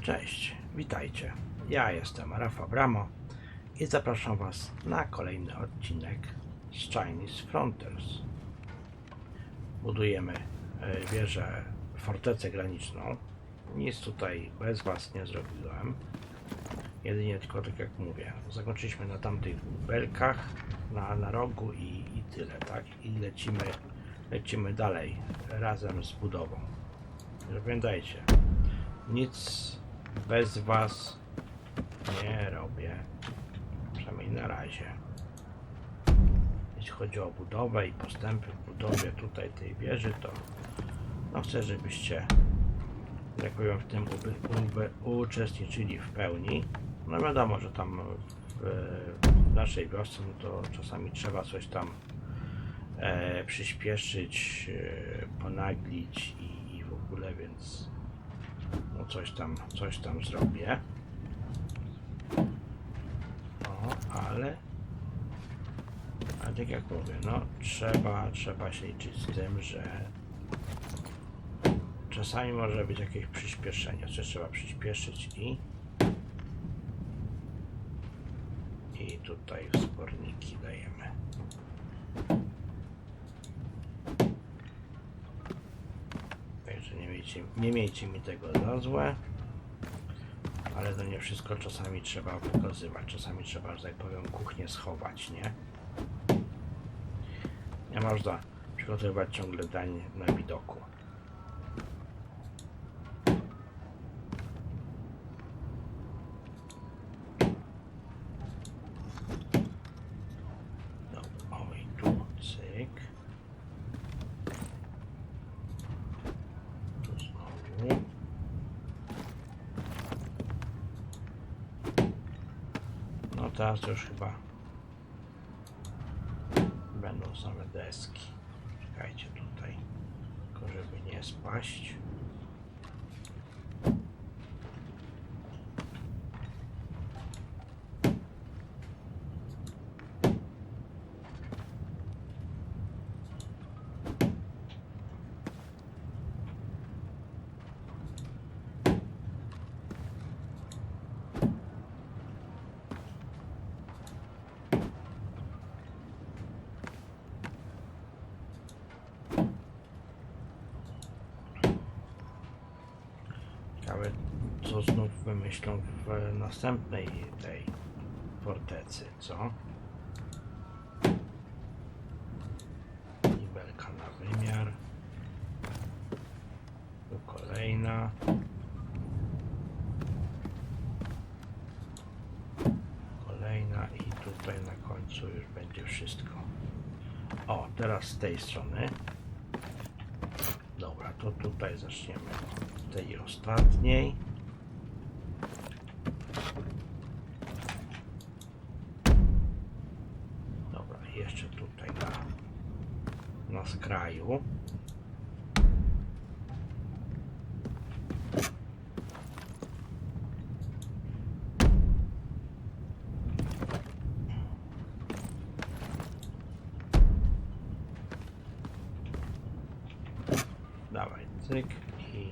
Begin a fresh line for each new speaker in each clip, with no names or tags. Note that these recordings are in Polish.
Cześć, witajcie. Ja jestem Rafa Bramo i zapraszam Was na kolejny odcinek z Chinese Frontiers. Budujemy e, wieżę, fortecę graniczną. Nic tutaj bez Was nie zrobiłem. Jedynie tylko tak jak mówię, zakończyliśmy na tamtych belkach, na, na rogu i, i tyle, tak? I lecimy, lecimy dalej razem z budową. Pamiętajcie, nic bez Was nie robię. Przynajmniej na razie. Jeśli chodzi o budowę i postępy w budowie tutaj tej wieży, to no chcę, żebyście jak powiem w tym uczestniczyli w pełni. No wiadomo, że tam w, w naszej wiosce no to czasami trzeba coś tam e, przyspieszyć, e, ponaglić i, i w ogóle, więc no coś tam, coś tam zrobię. O, ale ale tak jak mówię, no trzeba, trzeba się liczyć z tym, że czasami może być jakieś przyspieszenie, coś trzeba przyspieszyć i i tutaj wsporniki dajemy. Także nie miejcie, nie miejcie mi tego za złe. Ale to nie wszystko czasami trzeba pokazywać. Czasami trzeba, że tak powiem, kuchnię schować, nie? Nie można przygotowywać ciągle dań na widoku. Dobra, oj, tu, cyk. Tu znowu. No teraz to już chyba będą same deski. Czekajcie tutaj, tylko żeby nie spaść. Ciekawe, co znów wymyślą w następnej tej fortecy, co? Nibelka na wymiar. Tu kolejna. Kolejna i tutaj na końcu już będzie wszystko. O, teraz z tej strony. Dobra, to tutaj zaczniemy tej ostatniej. Dobra, jeszcze tutaj na, na skraju. Dawaj, cyk i...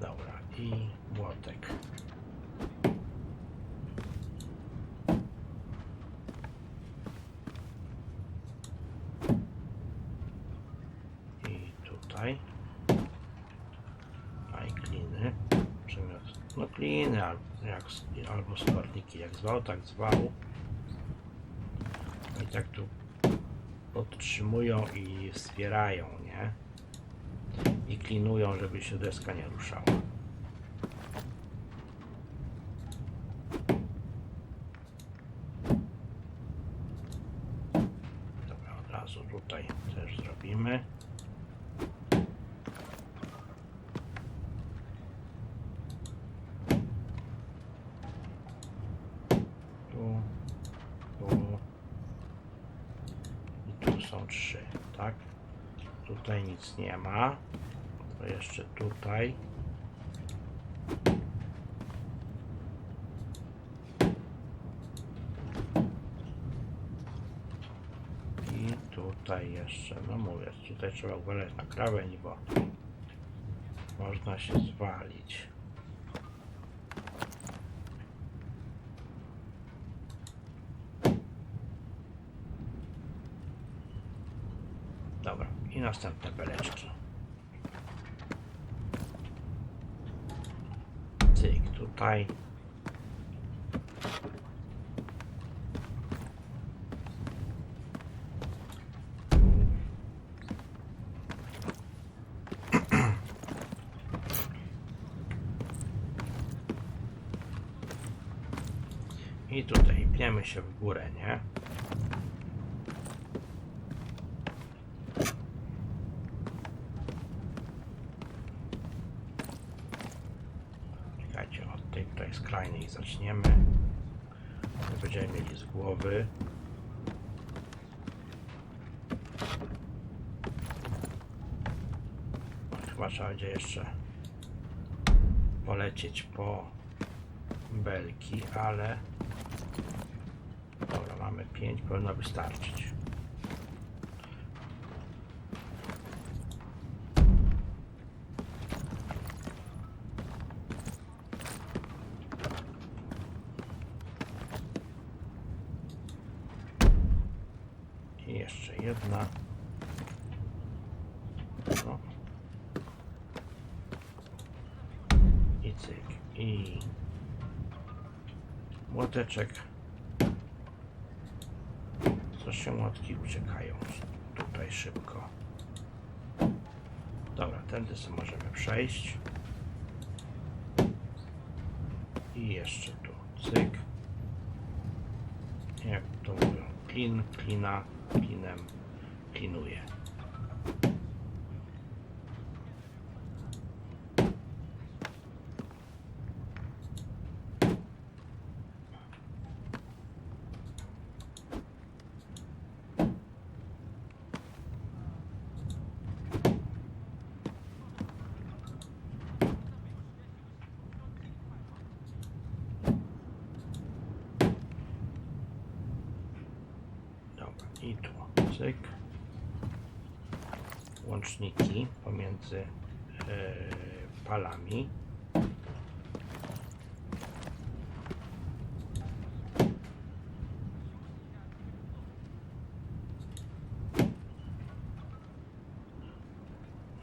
Dobra, i młotek. I tutaj. A i kliny. Przymiot. No kliny, albo, jak, albo sporniki, jak zwał, tak zwał. I tak tu podtrzymują i wspierają, nie? I klinują, żeby się deska nie ruszała. Dobra, od razu tutaj też zrobimy. Tu, tu, i tu są trzy, tak? Tutaj nic nie ma. To jeszcze tutaj. I tutaj jeszcze, no mówię, tutaj trzeba uważać na krawędź, bo można się zwalić. Dobra, i następne beleczki. Cyk, tutaj. I tutaj pniemy się w górę, nie? Czekajcie, od tej tutaj zaczniemy. To Będziemy mieli z głowy. Chyba trzeba będzie jeszcze polecieć po belki, ale dobra, mamy 5, powinno wystarczyć. I jeszcze jedna. No. I cyk. I Co się młotki uciekają tutaj szybko. Dobra, tędy sobie możemy przejść. I jeszcze tu cyk. Jak to mówią, klin, klina, klinem, klinuje. Dobra, i tu cyk. Łączniki pomiędzy e, palami.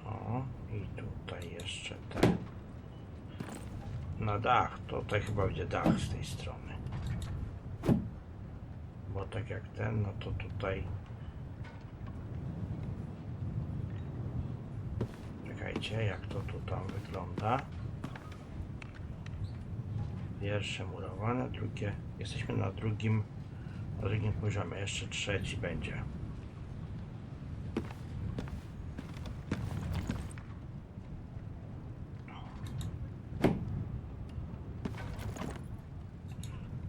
O, i tutaj jeszcze te. Na dach, to tutaj chyba będzie dach z tej strony. Bo tak jak ten, no to tutaj. Czekajcie, jak to tu tam wygląda. Pierwsze murowane, drugie. Jesteśmy na drugim, na drugim poziomie. Jeszcze trzeci będzie.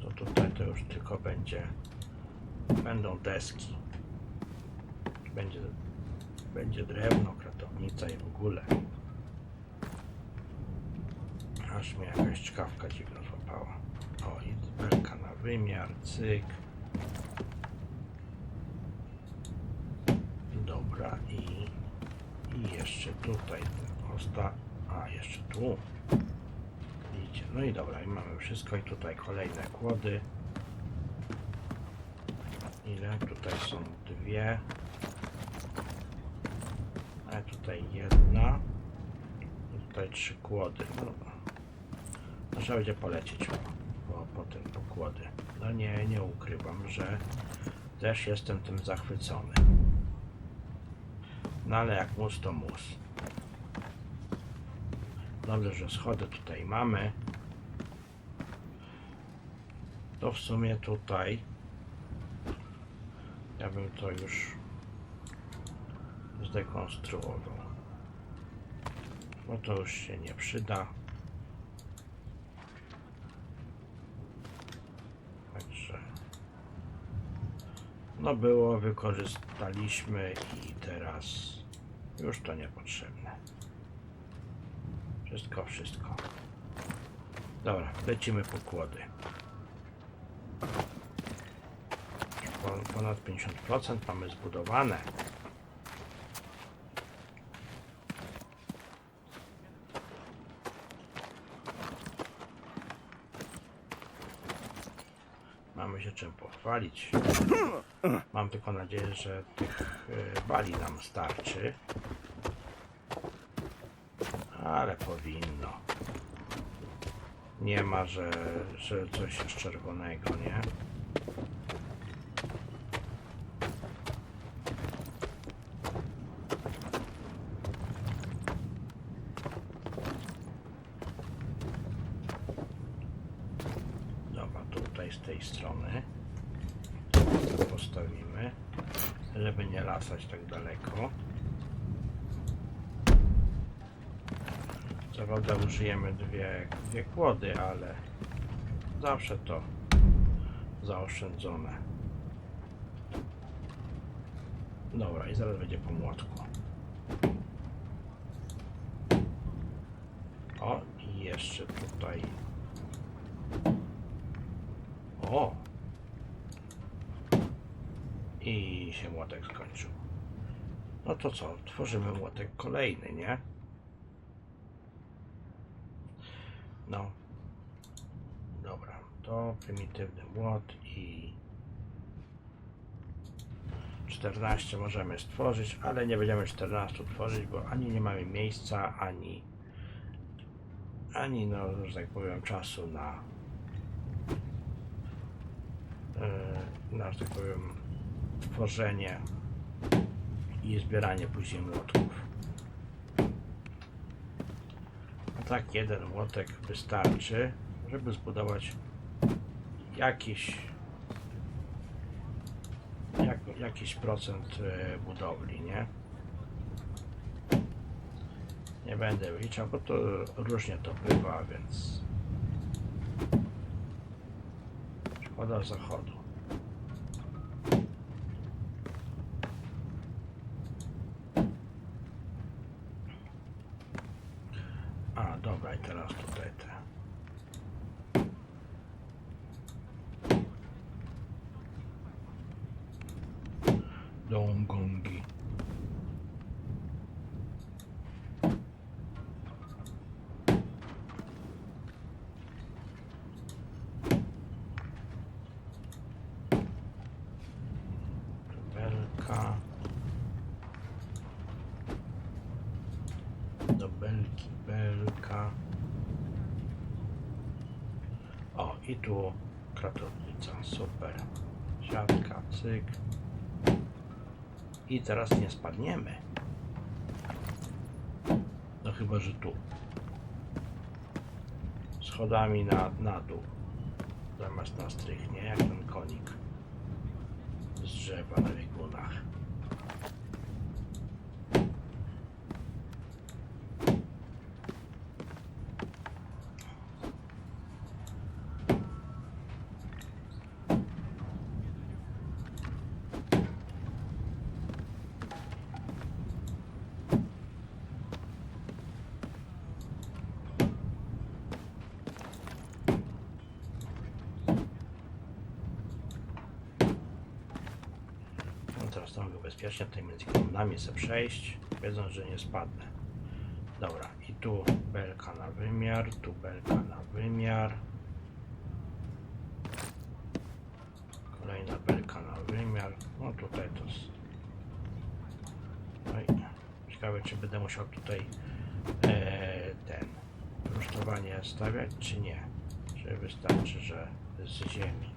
To tutaj to już tylko będzie będą deski. Będzie, będzie drewno, kratownica i w ogóle. Aż mnie jakaś czkawka dziwna złapała. O, i belka na wymiar, cyk. Dobra, i, i jeszcze tutaj osta. A, jeszcze tu. Widzicie, no i dobra, i mamy wszystko i tutaj kolejne kłody. Ile? Tutaj są dwie. A tutaj jedna. I tutaj trzy kłody. No, trzeba będzie polecieć po, po, tym. No nie, nie ukrywam, że też jestem tym zachwycony. No ale jak mus to mus. Dobrze, że schody tutaj mamy. To w sumie tutaj ja bym to już zdekonstruował. Bo to już się nie przyda. Także no było, wykorzystaliśmy i teraz już to niepotrzebne. Wszystko, wszystko. Dobra, lecimy po kłody. Ponad 50% mamy zbudowane. Mamy się czym pochwalić. Mam tylko nadzieję, że tych bali nam starczy. Ale powinno. Nie ma, że, że coś jest czerwonego, nie? Dobra, tutaj z tej strony postawimy, żeby nie latać tak daleko. Co prawda użyjemy dwie, dwie kłody, ale zawsze to zaoszczędzone. Dobra, i zaraz będzie po młotku. O, i jeszcze tutaj. O! I się młotek skończył. No to co, tworzymy młotek kolejny, nie? No. Dobra, to prymitywny młot i 14 możemy stworzyć, ale nie będziemy 14 tworzyć, bo ani nie mamy miejsca, ani ani no, że tak powiem, czasu na e, na, że tak powiem, tworzenie i zbieranie później młotków. A tak jeden młotek wystarczy, żeby zbudować jakiś jak, jakiś procent e, budowli, nie? Nie będę liczał, bo to różnie to bywa, więc szkoda zachodu. A, dobra, i teraz tutaj te. Dągongi. Belka. Do belki, belka. Tu kratownica, super. Siatka, cyk. I teraz nie spadniemy. No chyba, że tu. Schodami na, na dół. Zamiast na strych, nie? Jak ten konik z drzewa na biegunach. Mogę bezpiecznie tutaj między kolumnami sobie przejść, wiedząc, że nie spadnę. Dobra, i tu belka na wymiar, tu belka na wymiar. Kolejna belka na wymiar. No tutaj to... No i ciekawe, czy będę musiał tutaj e, ten rusztowanie stawiać, czy nie. Czy wystarczy, że z ziemi.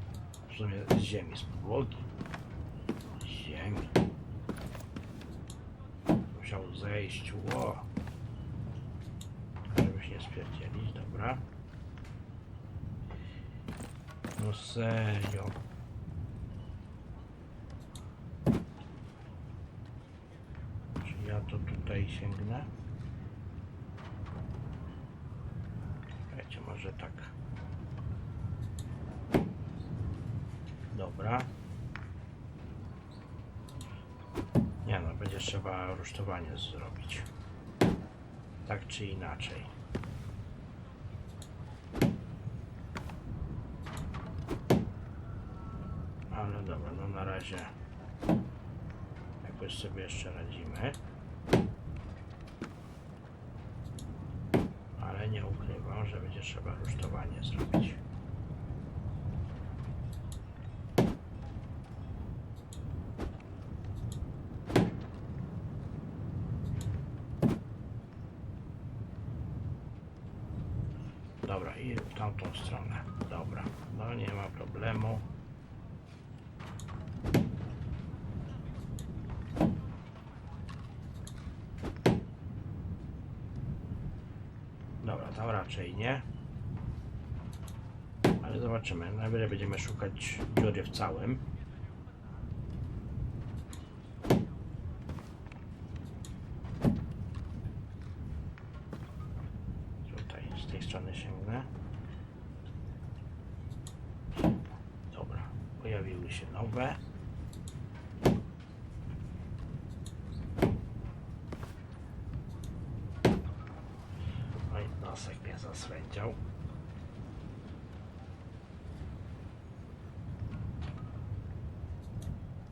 W sumie z ziemi, z podłogi ziemi. Musiał zejść, ło. Żeby się spierdzielić, dobra. No serio. Czy ja to tutaj sięgnę? Czekajcie, może tak. Dobra. Nie no, trzeba rusztowanie zrobić. Tak czy inaczej. Ale dobra, no na razie jakoś sobie jeszcze radzimy. Ale nie ukrywam, że będzie trzeba rusztowanie zrobić. Dobra, i w tamtą stronę. Dobra, no nie ma problemu. Dobra, tam raczej nie. Ale zobaczymy. Najwyżej będziemy szukać dziury w całym. Tutaj z tej strony sięgnę. Dobra, pojawiły się nowe.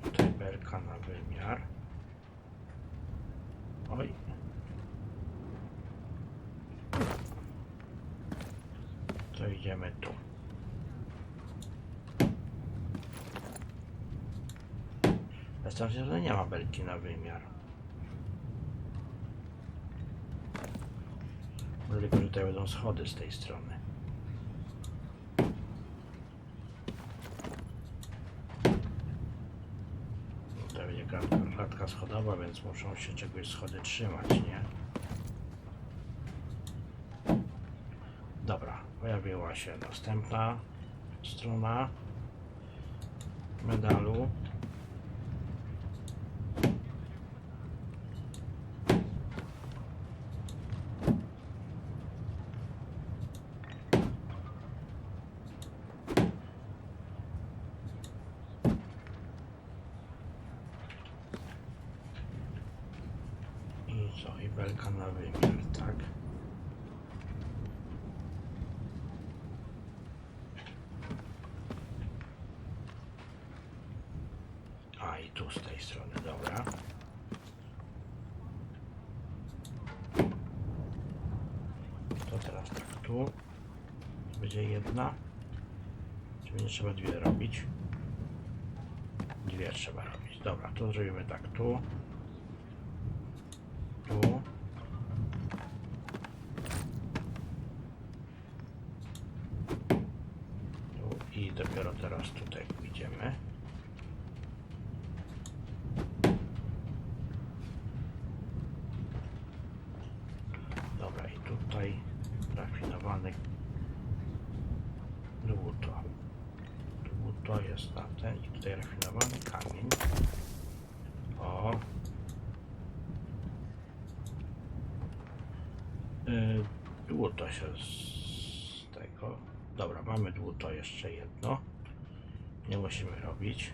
Tutaj belka na wymiar. Oj. To idziemy tu. Wystarczy, że nie ma belki na wymiar. Będą schody z tej strony. To będzie klatka schodowa, więc muszą się czegoś schody trzymać, nie? Dobra, pojawiła się następna strona medalu. I co? I belka na wymiar, tak? A i tu z tej strony, dobra. To teraz tak tu. Będzie jedna. Czy będzie trzeba dwie robić? Dwie trzeba robić. Dobra, to zrobimy tak tu. Tu i dopiero teraz tutaj pójdziemy. Dobra, i tutaj rafinowany dłuto. Dłuto jest na ten i tutaj rafinowany kamień. O. Yy, dłuto się z tego. Dobra, mamy dłuto jeszcze jedno. Nie musimy robić.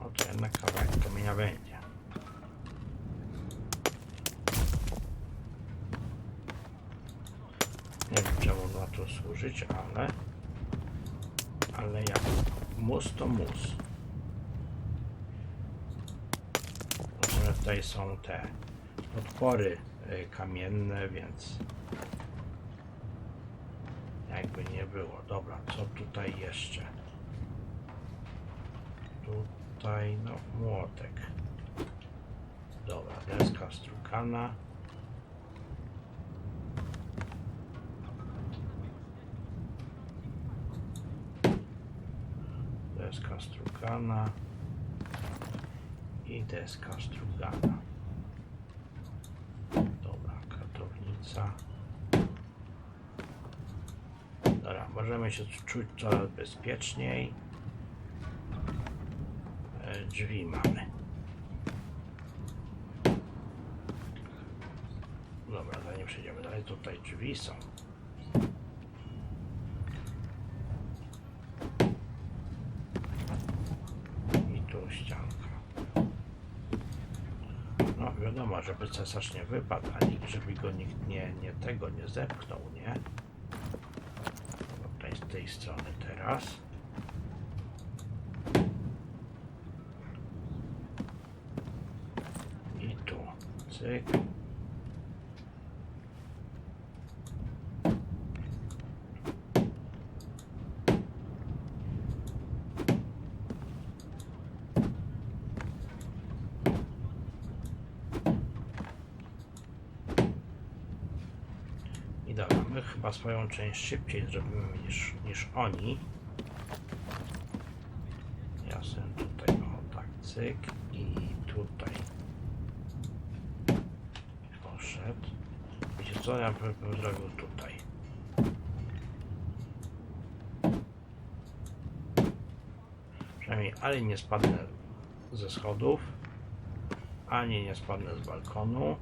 O, to jednak kawałek kamienia będzie. Nie wiem czemu ma ale ale jak mus to mus. Tutaj są te podpory y, kamienne, więc jakby nie było. Dobra, co tutaj jeszcze? Tutaj, no, młotek. Dobra, deska strukana. Deska strukana. I deska strugana. Dobra, katownica. Dobra, możemy się czuć coraz bezpieczniej. E, Drzwi mamy. Dobra, zanim przejdziemy dalej, tutaj drzwi są. I tu ścianka. No wiadomo, żeby cesarz nie wypadł, ani żeby go nikt nie, nie tego nie zepchnął, nie? Tutaj z tej strony teraz. I tu. Cyk. Chyba swoją część szybciej zrobimy niż, niż oni. Ja sobie tutaj, o tak, cyk i tutaj poszedł. Wiecie co, ja bym bym zrobił tutaj. Przynajmniej ani nie spadnę ze schodów, ani nie spadnę z balkonu.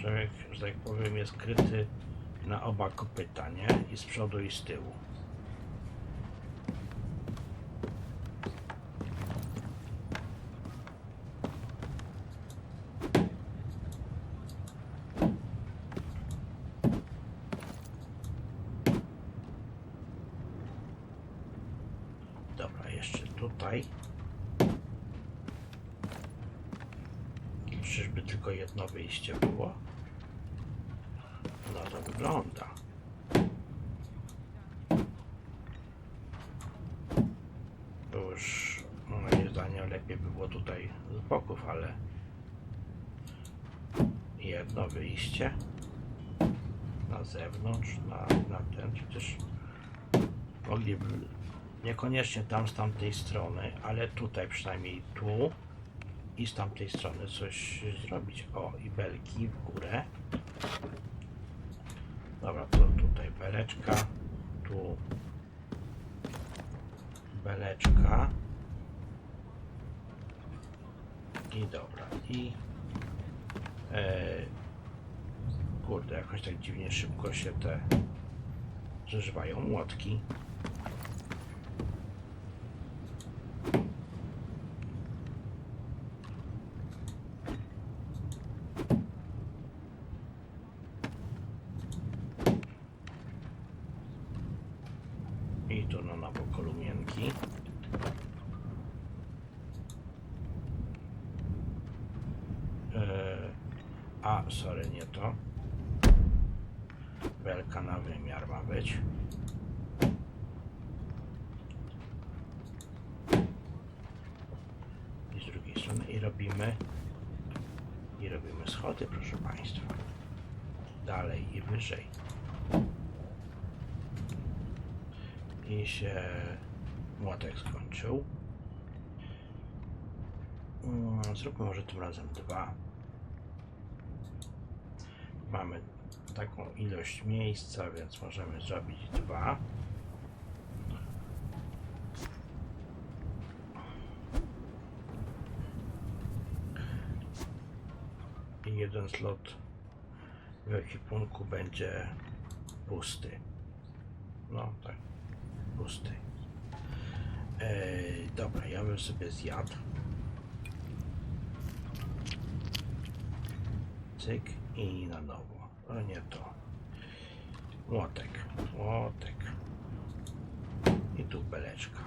Człowiek, że tak powiem, jest kryty na oba kopyta, nie? I z przodu, i z tyłu. Dobra, jeszcze tutaj. Czyżby tylko jedno wyjście było? No to wygląda. To już moim zdaniem lepiej by było tutaj z boków, ale na zewnątrz, na, na ten przecież mogliby niekoniecznie tam z tamtej strony, ale tutaj przynajmniej tu i z tamtej strony coś zrobić. O, i belki w górę. Dobra, to tutaj beleczka, tu beleczka. I dobra, i e, kurde, jakoś tak dziwnie szybko się te zużywają młotki. I tu na nowo kolumienki. Eee, a, sorry, nie to. Belka na wymiar ma być. I z drugiej strony i robimy i robimy schody, proszę Państwa. Dalej i wyżej. i się młotek skończył. Mm, Zróbmy może tym razem dwa. Mamy taką ilość miejsca, więc możemy zrobić dwa. I jeden slot w ekwipunku będzie pusty. No tak pusty. Eee, dobra, ja bym sobie zjadł. Cyk i na nowo. O nie to. Młotek, młotek. I tu beleczka.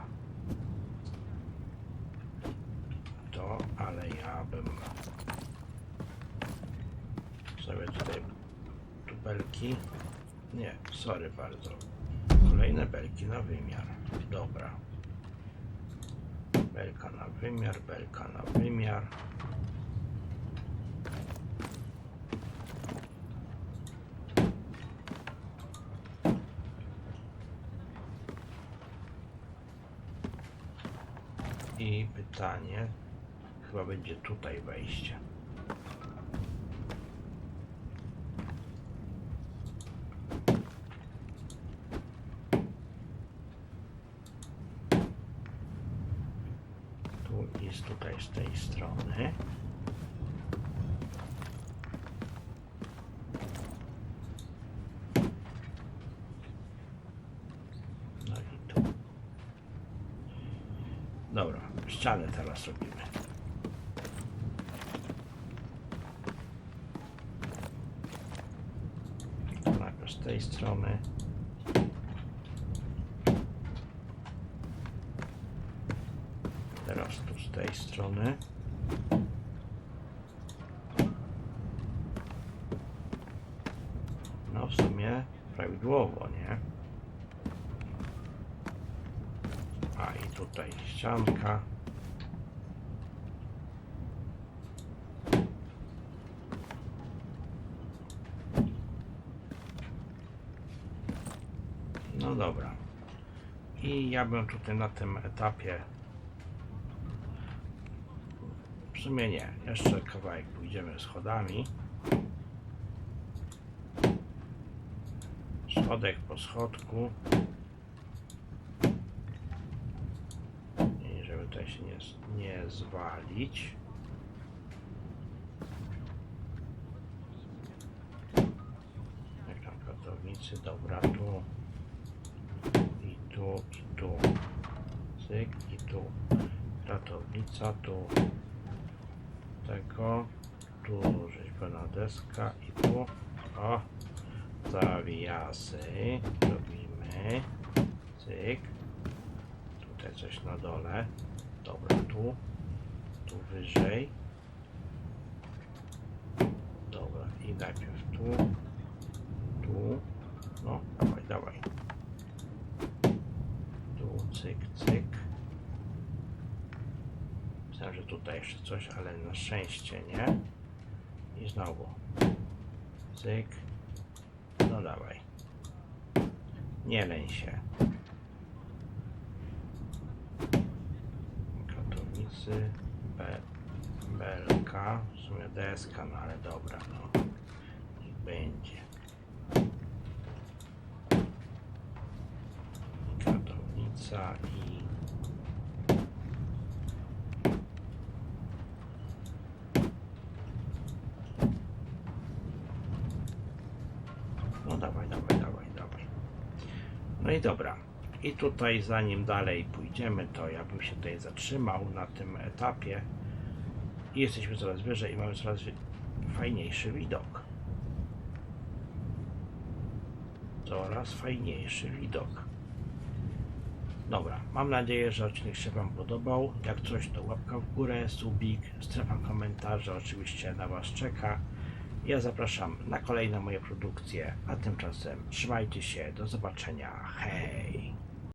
To, ale ja bym sobie tutaj tu belki. Nie, sorry bardzo. Kolejne belki na wymiar. Dobra. Belka na wymiar, belka na wymiar. I pytanie, chyba będzie tutaj wejście. Tu jest tutaj z tej strony. No i tu. Dobra, ścianę teraz robimy. Najpierw z tej strony. Teraz tu z tej strony. No w sumie prawidłowo, nie? A i tutaj ścianka. No dobra. I ja bym tutaj na tym etapie. W sumie nie. Jeszcze kawałek pójdziemy schodami. Schodek po schodku. I żeby tutaj się nie, nie zwalić. Jak tam pracownicy, dobra, tu i tu, i tu. Cyk, i tu. Ratownica, tu. Tego. Tu rzeźbiona deska i tu. O! Zawijasy. Robimy. Cyk. Tutaj coś na dole. Dobra, tu. Tu wyżej. Dobra, i najpierw tu. Tu. No, dawaj, dawaj. Tu, cyk, cyk. Myślałem, że tutaj jeszcze coś, ale na szczęście nie. I znowu. Cyk. No dawaj. Nie leń się. Katownicy. B. BLK. W sumie DSK, no ale dobra, no. Niech będzie. Katownica i No dawaj, dawaj, dawaj, dawaj. No i dobra. I tutaj zanim dalej pójdziemy, to ja bym się tutaj zatrzymał na tym etapie. I jesteśmy coraz wyżej i mamy coraz fajniejszy widok. Coraz fajniejszy widok. Dobra, mam nadzieję, że odcinek się Wam podobał. Jak coś, to łapka w górę, subik, strefa komentarzy oczywiście na Was czeka. Ja zapraszam na kolejne moje produkcje, a tymczasem trzymajcie się, do zobaczenia, hej!